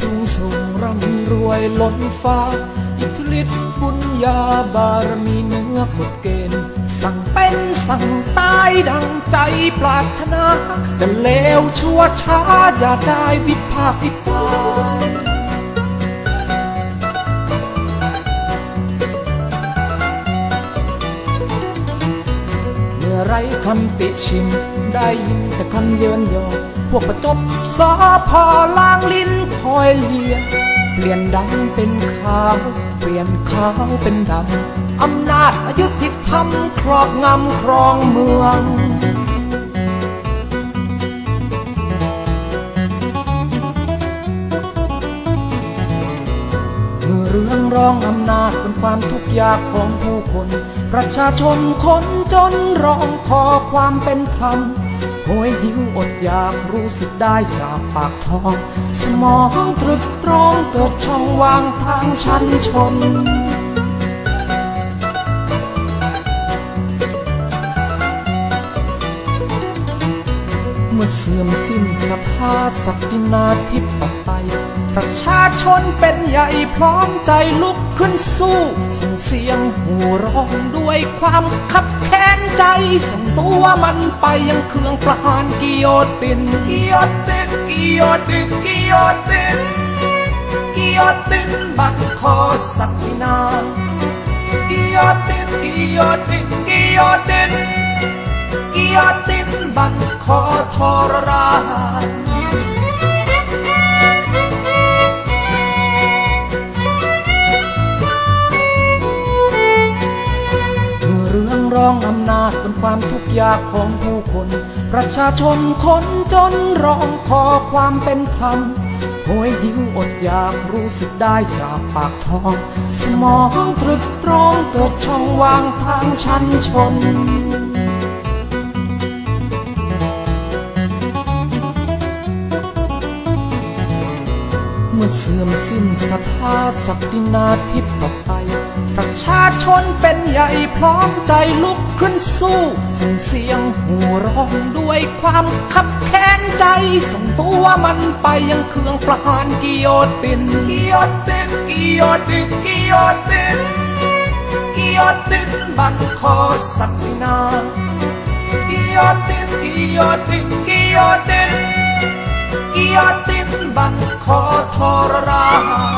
สูงส่งร่ำรวยล้นฟ้า อิทธิฤทธิ์บุญญาบารมีเนื้อหมดเกณฑ์ สั่งเป็นสั่งตายดังใจปรารถนา แต่เลวชั่วช้าอย่าได้วิพากษ์วิจารณ์ ไรคำติชิม ได้ยินแต่คำเยินยอ พวกประจบสอพอล้างลิ้นคอยเลีย เปลี่ยนดำเป็นขาว เปลี่ยนขาวเป็นดำ อำนาจอายุติธรรมครอบงำครองเมือง รื่องร้องอำนาจเป็นความทุกข์ยากของผู้คน ประชาชนคนจนร้องขอความเป็นธรรมโหยหิวอดอยากรู้สึกได้จากปากท้อง สมองตรึกตรองเกิดช่องว่างทางชั้นชน เมื่อเสื่อมสิ้นศรัทธาศักดินาทิพย์ต่อไปประชาชนเป็นใหญ่พร้อมใจลุกขึ้นสู้ส่งเสียงหูร้องด้วยความขับแค้นใจ ส่งตัวมันไปยังเครื่องประหารกิโยตินกิโยตินกิโยตินกิโยตินกิโยตินบังคอศักดินากิโยตินกิโยตินกิโยตินกิโยติน บังคอทรรานเมื่อเรื่องร้องอำนาจเป็นความทุกข์ยากของผู้คน ประชาชนคนจนร้องขอความเป็นธรรมโหยหิวอดอยากรู้สึกได้จากปากท้อง สมองตรึกตรองเกิดช่องว่างทางชั้นชน เมื่อเสื่อมสิ้นศรัทธาศักดินาทิพย์ต่อไปประชาชนเป็นใหญ่พร้อมใจลุกขึ้นสู้ส่งเสียงหูร้องด้วยความขับแค้นใจ ส่งตัวมันไปยังเครื่องประหารกิโยตินกิโยตินกิโยตินกิโยตินกิโยตินบังคอศักดินากิโยตินกิโยตินกิโยติน ทรราน